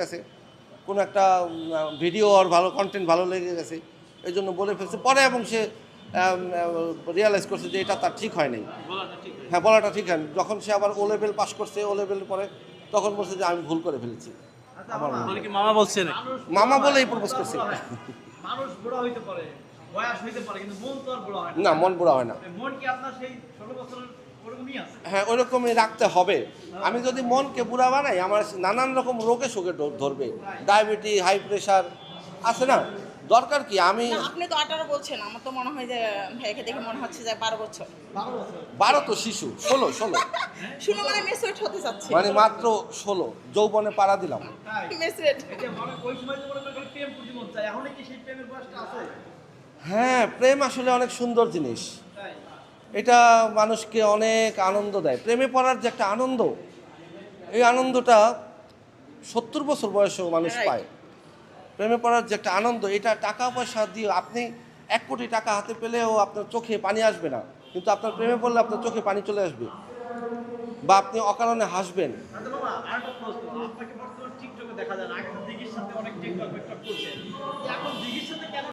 গেছে। কোনো একটা ভিডিও আর ভালো কন্টেন্ট ভালো লেগে গেছে। এই জন্য বলে ফেলছে। পরে এবং সে রিয়ালাইজ করছে যে এটা তার ঠিক হয় নাই। হ্যাঁ বলাটা ঠিক হয়নি। যখন সে আবার ও লেভেল পাস করছে ও লেভেল পরে তখন বলছে যে আমি ভুল করে ফেলেছি। আমার বলে কি মামা বলছে? মামা বলেই প্রপোজ করছে। মানুষ বুড়া হইতে পারে বয়স হইতে পারে কিন্তু মন তো আর বুড়া হয় না। মন বুড়া হয় না। মন কি আপনার সেই ষোলো বছরের ওরকমই আছে হ্যাঁ ওইরকমই রাখতে হবে। আমি যদি মনকে বুড়া বানাই আমার নানান রকম রোগে শোকে ধরবে। ডায়াবেটিস হাই প্রেশার আছে না? দরকার কি? আমি আপনি তো আঠারো বলছেন আমার তো মনে হয় যে ভাইকে দেখে মনে হচ্ছে যে বারো বছর। বারো তো শিশু ষোলো ষোলো। শুনে মানে মেসুয়েট হতে চাচ্ছে মানে মাত্র ষোলো যৌবনে পাড়া দিলাম। মনে মনে মন হ্যাঁ প্রেম আসলে অনেক সুন্দর জিনিস। এটা মানুষকে অনেক আনন্দ দেয়। প্রেমে পড়ার যে একটা আনন্দ এই আনন্দটা সত্তর বছর বয়সেও মানুষ পায়। প্রেমে পড়ার যে একটা আনন্দ এটা টাকা পয়সা দিয়ে আপনি এক কোটি টাকা হাতে পেলেও আপনার চোখে পানি আসবে না। কিন্তু আপনার প্রেমে পড়লে আপনার চোখে পানি চলে আসবে বা আপনি অকারণে হাসবেন। আচ্ছা দেখা যায়